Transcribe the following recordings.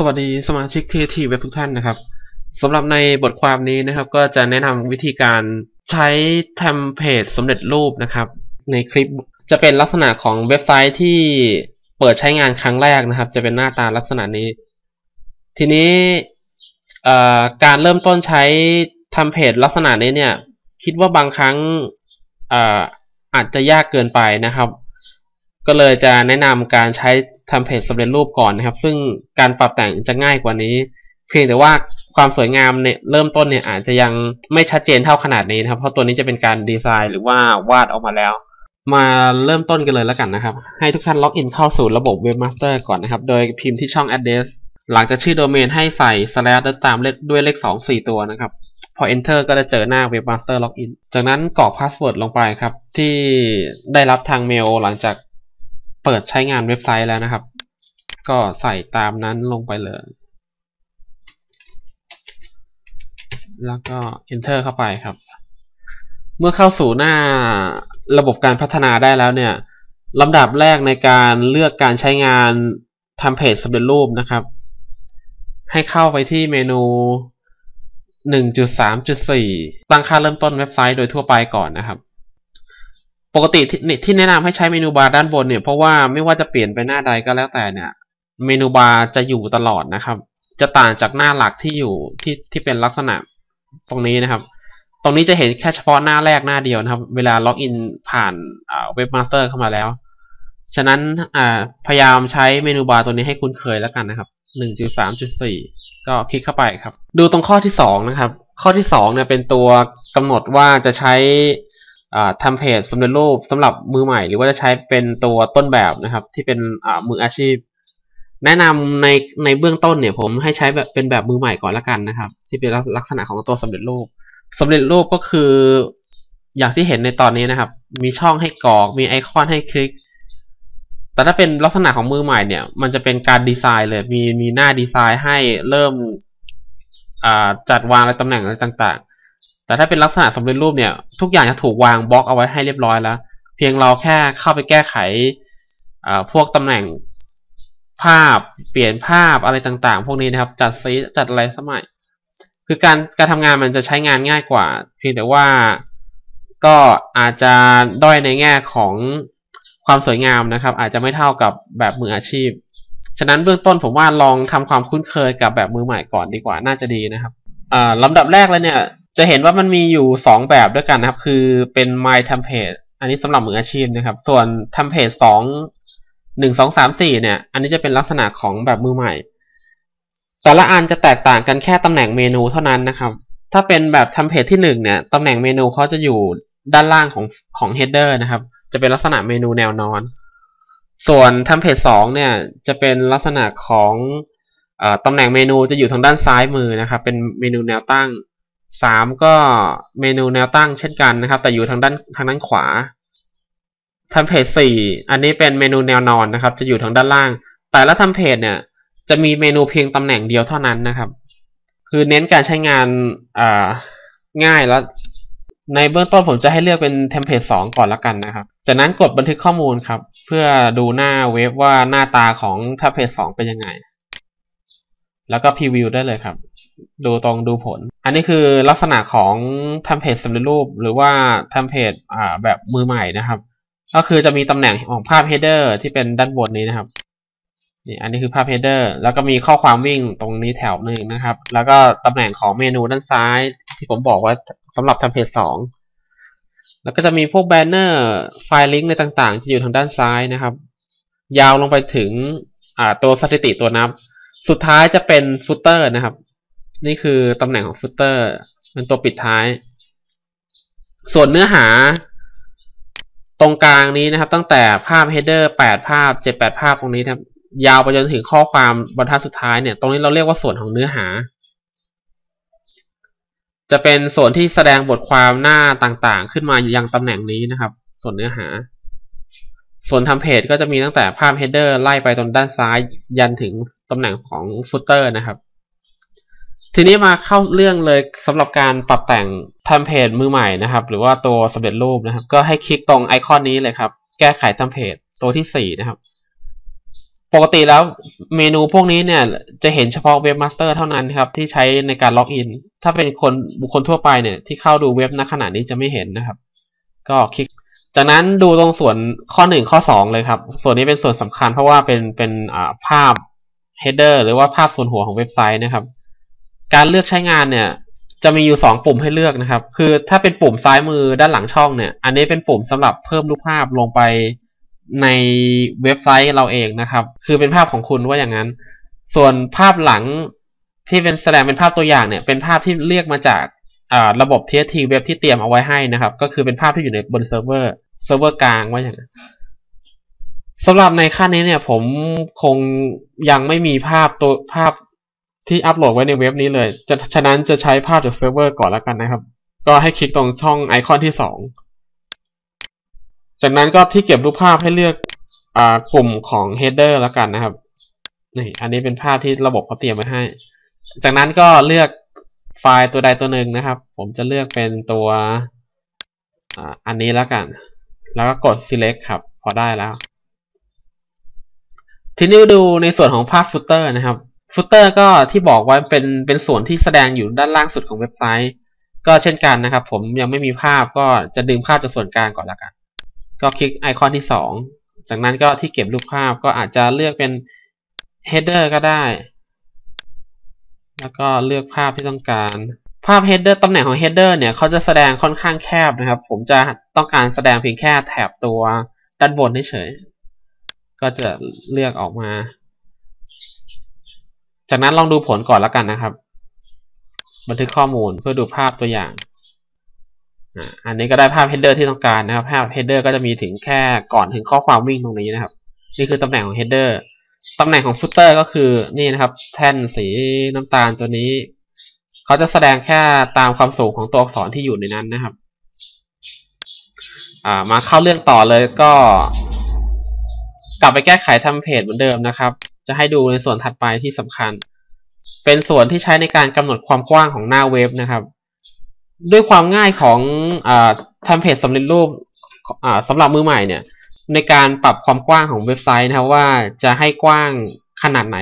สวัสดีสมาชิกทีทีเว็บทุกท่านนะครับสำหรับในบทความนี้นะครับ ก็จะแนะนำวิธีการใช้เทมเพลตสำเร็จรูปนะครับ ในคลิปจะเป็นลักษณะของเว็บไซต์ที่เปิดใช้งานครั้งแรกนะครับ จะเป็นหน้าตาลักษณะนี้ ทีนี้การเริ่มต้นใช้เทมเพลตลักษณะนี้เนี่ย คิดว่าบางครั้งอาอาจจะยากเกินไปนะครับ ก็เลยจะแนะนำการใช้ทำเพจสำเร็จรูปก่อนนะครับ ซึ่งการปรับแต่งจะง่ายกว่านี้ เพียงแต่ว่าความสวยงามเนี่ยเริ่มต้นเนี่ยอาจจะยังไม่ชัดเจนเท่าขนาดนี้นะครับ เพราะตัวนี้จะเป็นการดีไซน์หรือว่าวาดออกมาแล้ว มาเริ่มต้นกันเลยแล้วกันนะครับ ให้ทุกท่านล็อกอินเข้าสู่ระบบ Webmaster ก่อนนะครับ โดยพิมพ์ที่ช่อง address หลังจากชื่อโดเมนให้ใส่ slash แล้วตามเลขด้วยเลข 2 4 ตัวนะครับ พอ enter ก็จะเจอหน้า Webmaster Login จากนั้นกรอกพาสเวิร์ดลงไปครับ ที่ได้รับทางเมลหลังจาก เปิดใช้งานเว็บไซต์แล้วนะครับ ก็ใส่ตามนั้นลงไปเลย แล้วก็ enter เข้าไปครับ เมื่อเข้าสู่หน้าระบบการพัฒนาได้แล้วเนี่ยลำดับแรกในการเลือกการใช้งานทำเพจสำเร็จรูปนะครับ ให้เข้าไปที่เมนู 1.3.4 ตั้งค่าเริ่มต้นเว็บไซต์โดยทั่วไปก่อนนะครับ ปกติที่แนะนำให้ใช้เมนูบาร์ด้านบนเนี่ยเพราะว่าไม่ว่าจะเปลี่ยนไปหน้าใดก็แล้วแต่เนี่ย เมนูบาร์จะอยู่ตลอดนะครับ จะต่างจากหน้าหลักที่อยู่ที่ที่เป็นลักษณะตรงนี้นะครับ ตรงนี้จะเห็นแค่เฉพาะหน้าแรกหน้าเดียวนะครับ เวลาล็อกอินผ่านเว็บมาสเตอร์เข้ามาแล้ว ฉะนั้นพยายามใช้เมนูบาร์ตัวนี้ให้คุ้นเคยแล้วกันนะครับ 1.3.4 ก็คลิกเข้าไปครับ ดูตรงข้อที่ 2 นะครับ ข้อที่2เนี่ยเป็นตัวกำหนดว่าจะใช้ ทำเพจสำเร็จรูปสำหรับมือใหม่ หรือว่าจะใช้เป็นตัวต้นแบบนะครับ ที่เป็นมืออาชีพ แนะนำในในเบื้องต้นเนี่ยผมให้ใช้แบบเป็นแบบมือใหม่ก่อนละกันนะครับ ที่เป็นลักษณะของตัวสำเร็จรูปสำเร็จรูปก็คืออย่างที่เห็นในตอนนี้นะครับ มีช่องให้กรอก มีไอคอนให้คลิก แต่ถ้าเป็นลักษณะของมือใหม่เนี่ย มันจะเป็นการดีไซน์เลย มีมีหน้าดีไซน์ให้เริ่มจัดวางอะไรตำแหน่งอะไรต่าง แต่ถ้าเป็นลักษณะสำเร็จรูปเนี่ย ทุกอย่างจะถูกวางบล็อกเอาไว้ให้เรียบร้อยแล้ว เพียงเราแค่เข้าไปแก้ไขพวกตำแหน่งภาพเปลี่ยนภาพอะไรต่างๆ พวกนี้นะครับ จัดซีจัดอะไรสมัย คือการการทำงานมันจะใช้งานง่ายกว่า เพียงแต่ว่าก็อาจจะด้อยในแง่ของความสวยงามนะครับ อาจจะไม่เท่ากับแบบมืออาชีพ ฉะนั้นเบื้องต้นผมว่าลองทำความคุ้นเคยกับแบบมือใหม่ก่อนดีกว่าน่าจะดีนะครับลำดับแรกเลยเนี่ย จะเห็นว่ามันมีอยู่ 2 แบบด้วยกันนะครับ คือเป็น My Template อันนี้สำหรับมืออาชีพนะครับ ส่วน Template 2 1 2 3 4 เนี่ย อันนี้จะเป็นลักษณะของแบบมือใหม่ แต่ละอันจะแตกต่างกันแค่ตำแหน่งเมนูเท่านั้นนะครับ ถ้าเป็นแบบ Template ที่ 1 เนี่ยตำแหน่งเมนูเขาจะอยู่ด้านล่างของของ Header นะครับ จะเป็นลักษณะเมนูแนวนอน ส่วน Template 2 เนี่ย จะเป็นลักษณะของตำแหน่งเมนูจะอยู่ทางด้านซ้ายมือนะครับ เป็นเมนูแนวตั้ง สามก็เมนูแนวตั้งเช่นกันนะครับ แต่อยู่ทางด้านทางด้านขวาทำเพจสี่อันนี้เป็นเมนูแนวนอนนะครับ จะอยู่ทางด้านล่าง แต่ละทำเพจเนี่ย จะมีเมนูเพียงตำแหน่งเดียวเท่านั้นนะครับ คือเน้นการใช้งานง่ายแล้วในเบื้องต้นผมจะให้เลือกเป็นเทมเพลตสองก่อนละกันนะครับ จากนั้นกดบันทึกข้อมูลครับ เพื่อดูหน้าเว็บว่าหน้าตาของเทมเพลตสองเป็นยังไง แล้วก็พรีวิวได้เลยครับ ดูตรงดูผล อันนี้คือลักษณะของทำเพจสำเร็จรูป หรือว่าทำเพจอ่าแบบมือใหม่นะครับ ก็คือจะมีตำแหน่งของภาพ header ที่เป็นด้านบนนี้นะครับนี่อันนี้คือภาพ header แล้วก็มีข้อความวิ่งตรงนี้แถวหนึ่งนะครับ แล้วก็ตำแหน่งของเมนูด้านซ้าย ที่ผมบอกว่าสำหรับทำเพจสองแล้วก็จะมีพวกแบนเนอร์ไฟล์ลิงก์อะไรต่างๆที่อยู่ทางด้านซ้ายนะครับ ยาวลงไปถึงตัวสถิติตัวนับ สุดท้ายจะเป็นฟุตเตอร์นะครับ นี่คือตำแหน่งของฟุตเตอร์เป็นตัวปิดท้าย ส่วนเนื้อหาตรงกลางนี้นะครับ ตั้งแต่ภาพ header 8 ภาพ 7 8 ภาพตรงนี้ครับ ยาวไปจนถึงข้อความบรรทัดสุดท้ายเนี่ย ตรงนี้เราเรียกว่าส่วนของเนื้อหา จะเป็นส่วนที่แสดงบทความหน้าต่างๆ ขึ้นมายังตำแหน่งนี้นะครับ ส่วนเนื้อหา ส่วนทำเพจก็จะมีตั้งแต่ภาพ header ไล่ไปตรงด้านซ้ายยันถึงตำแหน่งของ footer นะครับ ทีนี้มาเข้าเรื่องเลยสำหรับการปรับแต่งทำเพจมือใหม่นะครับ หรือว่าตัวสำเร็จรูปนะครับ ก็ให้คลิกตรงไอคอนนี้เลยครับ แก้ไขทำเพจตัวที่สี่นะครับ ปกติแล้วเมนูพวกนี้เนี่ย จะเห็นเฉพาะเว็บมาสเตอร์เท่านั้นครับ ที่ใช้ในการล็อกอิน ถ้าเป็นคนบุคคลทั่วไปเนี่ย ที่เข้าดูเว็บณขณะนี้จะไม่เห็นนะครับ ก็คลิก จากนั้นดูตรงส่วนข้อหนึ่งข้อสองเลยครับ ส่วนนี้เป็นส่วนสำคัญเพราะว่าเป็นเป็นภาพ header หรือว่าภาพส่วนหัวของเว็บไซต์นะครับ การเลือกใช้งานเนี่ยจะมีอยู่สองปุ่มให้เลือกนะครับ คือถ้าเป็นปุ่มซ้ายมือด้านหลังช่องเนี่ย อันนี้เป็นปุ่มสำหรับเพิ่มรูปภาพลงไปในเว็บไซต์เราเองนะครับ คือเป็นภาพของคุณว่าอย่างนั้น ส่วนภาพหลังที่เป็นแสดงเป็นภาพตัวอย่างเนี่ย เป็นภาพที่เรียกมาจากระบบ TST เว็บที่เตรียมเอาไว้ให้นะครับ ก็คือเป็นภาพที่อยู่ในบนเซิร์ฟเวอร์ เซิร์ฟเวอร์กลางว่าอย่างนั้นสำหรับในขั้นนี้เนี่ยผมคงยังไม่มีภาพตัวภาพ ที่อัปโหลดไว้ในเว็บนี้เลย จะฉะนั้นจะใช้ภาพจากเซิร์ฟเวอร์ก่อนแล้วกันนะครับ ก็ให้คลิกตรงช่องไอคอนที่สองจากนั้นก็ที่เก็บรูปภาพให้เลือกกลุ่มของ header แล้วกันนะครับ นี่ อันนี้เป็นภาพที่ระบบเขาเตรียมไว้ให้ จากนั้นก็เลือกไฟล์ตัวใดตัวหนึ่งนะครับ ผมจะเลือกเป็นตัวอันนี้แล้วกัน แล้วก็กด select ครับ พอได้แล้ว ทีนี้ดูในส่วนของภาพ footer นะครับ footer ก็ที่บอกไว้เป็นเป็นส่วนที่แสดงอยู่ด้านล่างสุดของเว็บไซต์ ก็เช่นกันนะครับ ผมยังไม่มีภาพก็จะดึงภาพจากส่วนกลางก่อนแล้วกัน ก็คลิกไอคอนที่สองจากนั้นก็ที่เก็บรูปภาพก็อาจจะเลือกเป็น header ก็ได้ แล้วก็เลือกภาพที่ต้องการภาพ header ตำแหน่งของ header เนี่ยเขาจะแสดงค่อนข้างแคบนะครับ ผมจะต้องการแสดงเพียงแค่แถบตัวด้านบนเฉยก็จะเลือกออกมา จากนั้นลองดูผลก่อนแล้วกันนะครับ บันทึกข้อมูลเพื่อดูภาพตัวอย่าง อันนี้ก็ได้ภาพ header ที่ต้องการนะครับ ภาพ header ก็จะมีถึงแค่ก่อนถึงข้อความวิ่งตรงนี้นะครับ นี่คือตำแหน่งของ header ตำแหน่งของ footer ก็คือนี่นะครับ แท่นสีน้ำตาลตัวนี้เขาจะแสดงแค่ตามความสูงของตัวอักษรที่อยู่ในนั้นนะครับมาเข้าเรื่องต่อเลยก็ กลับไปแก้ไขทำเพจเหมือนเดิมนะครับ จะให้ดูในส่วนถัดไปที่สำคัญ เป็นส่วนที่ใช้ในการกำหนดความกว้างของหน้าเว็บนะครับ ด้วยความง่ายของอทำเพจสำเร็จรูปสำหรับมือใหม่เนี่ย ในการปรับความกว้างของเว็บไซต์นะครับว่าจะให้กว้างขนาดไหน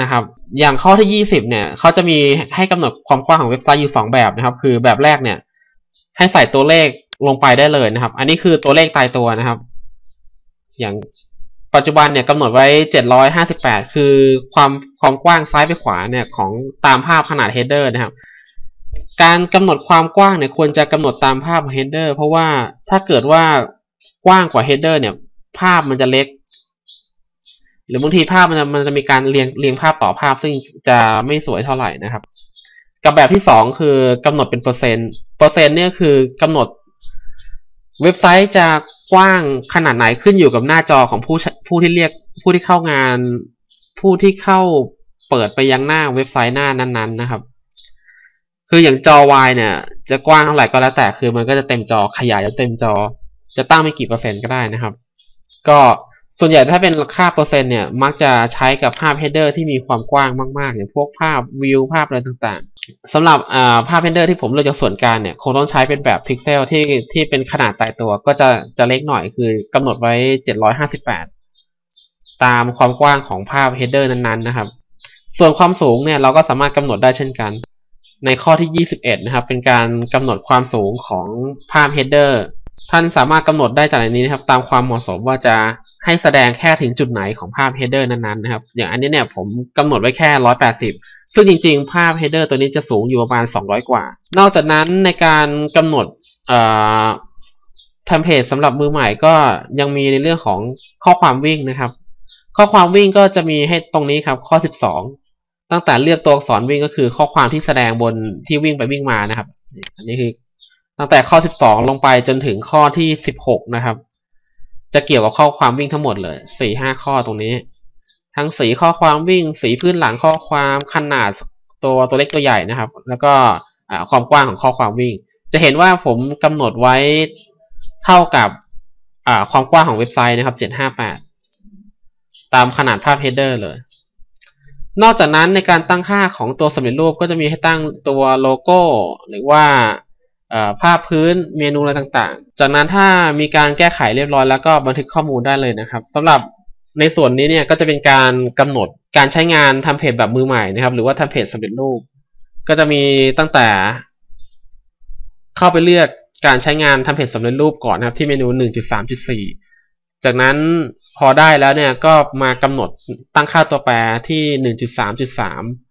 นะครับ อย่างข้อที่ 20 เนี่ยเขาจะมีให้กำหนดความกว้างของเว็บไซต์อยู่ 2 แบบนะครับ คือแบบแรกเนี่ย ให้ใส่ตัวเลขลงไปได้เลยนะครับ อันนี้คือตัวเลขตายตัวนะครับ อย่าง ปัจจุบันเนี่ยกำหนดไว้ 758 คือความความกว้างซ้ายไปขวาเนี่ยของตามภาพขนาดเฮดเดอร์นะครับการกำหนดความกว้างเนี่ยควรจะกำหนดตามภาพ header เพราะว่าถ้าเกิดว่ากว้างกว่า header เนี่ยภาพมันจะเล็ก หรือบางทีภาพมันจะมันจะมีการเรียงเรียงภาพต่อภาพซึ่งจะไม่สวยเท่าไหร่นะครับ กับแบบที่สองคือกำหนดเป็นเปอร์เซ็นต์เปอร์เซ็นต์เนี่ยคือกำหนด เว็บไซต์จะกว้างขนาดไหนขึ้นอยู่กับหน้าจอของผู้ผู้ที่เรียกผู้ที่เข้างาน ผู้ที่เข้าเปิดไปยังหน้าเว็บไซต์หน้านั้นๆนะครับ คืออย่างจอ Y เนี่ย จะกว้างเท่าไหร่ก็แล้วแต่คือมันก็จะเต็มจอขยายจนเต็มจอ จะตั้งไม่กี่เปอร์เซ็นต์ก็ได้นะครับ ก็ส่วนใหญ่ถ้าเป็นค่าเปอร์เซ็นต์เนี่ยมักจะใช้กับภาพ header ที่มีความกว้างมากๆอย่างพวกภาพวิวภาพอะไรต่างๆ สำหรับภาพเพนเดอร์ที่ผมเลือกจากส่วนกลางเนี่ย คงต้องใช้เป็นแบบพิกเซลที่ที่เป็นขนาดตายตัวก็จะจะเล็กหน่อยคือกำหนดไว้ 758 ตามความกว้างของภาพเฮดเดอร์นั้นๆนะครับ ส่วนความสูงเนี่ยเราก็สามารถกำหนดได้เช่นกัน ในข้อที่ 21 นะครับ เป็นการกำหนดความสูงของภาพเฮดเดอร์ ท่านสามารถกำหนดได้จากในนี้นะครับตามความเหมาะสมว่าจะให้แสดงแค่ถึงจุดไหนของภาพ header นั้นๆนะครับ อย่างอันนี้เนี่ยผมกำหนดไว้แค่ 180 ซึ่งจริงๆ ภาพ header ตัวนี้จะสูงอยู่ประมาณ 200 กว่า นอกจากนั้นในการกำหนดเทมเพลตสำหรับมือใหม่ก็ยังมีในเรื่องของข้อความวิ่งนะครับ ข้อความวิ่งก็จะมีให้ตรงนี้ครับข้อ 12 ตั้งแต่เลือกตัวอักษรวิ่งก็คือข้อความที่แสดงบนที่วิ่งไปวิ่งมานะครับ อันนี้คือ ตั้งแต่ข้อ 12 ลงไปจนถึงข้อที่ 16 นะครับ จะเกี่ยวกับข้อความวิ่งทั้งหมดเลย4-5ข้อตรงนี้ ทั้งสีข้อความวิ่ง สีพื้นหลังข้อความขนาดตัวตัวเล็กตัวใหญ่นะครับ แล้วก็ความกว้างของข้อความวิ่ง จะเห็นว่าผมกำหนดไว้เท่ากับความกว้างของเว็บไซต์นะครับ 758 ตามขนาดภาพ header เลย นอกจากนั้นในการตั้งค่าของตัวสำเร็จรูปก็จะมีให้ตั้งตัวโลโก้ หรือว่า ภาพพื้นเมนูอะไรต่างๆ จากนั้นถ้ามีการแก้ไขเรียบร้อยแล้วก็บันทึกข้อมูลได้เลยนะครับสำหรับในส่วนนี้เนี่ยก็จะเป็นการกำหนดการใช้งานทำเพจแบบมือใหม่นะครับ หรือว่าทำเพจสำเร็จรูป ก็จะมีตั้งแต่ เข้าไปเลือกการใช้งานทำเพจสำเร็จรูปก่อนนะครับ ที่เมนู 1.3.4 จากนั้นพอได้แล้วเนี่ยก็มากำหนดตั้งค่าตัวแปรที่ 1.3.3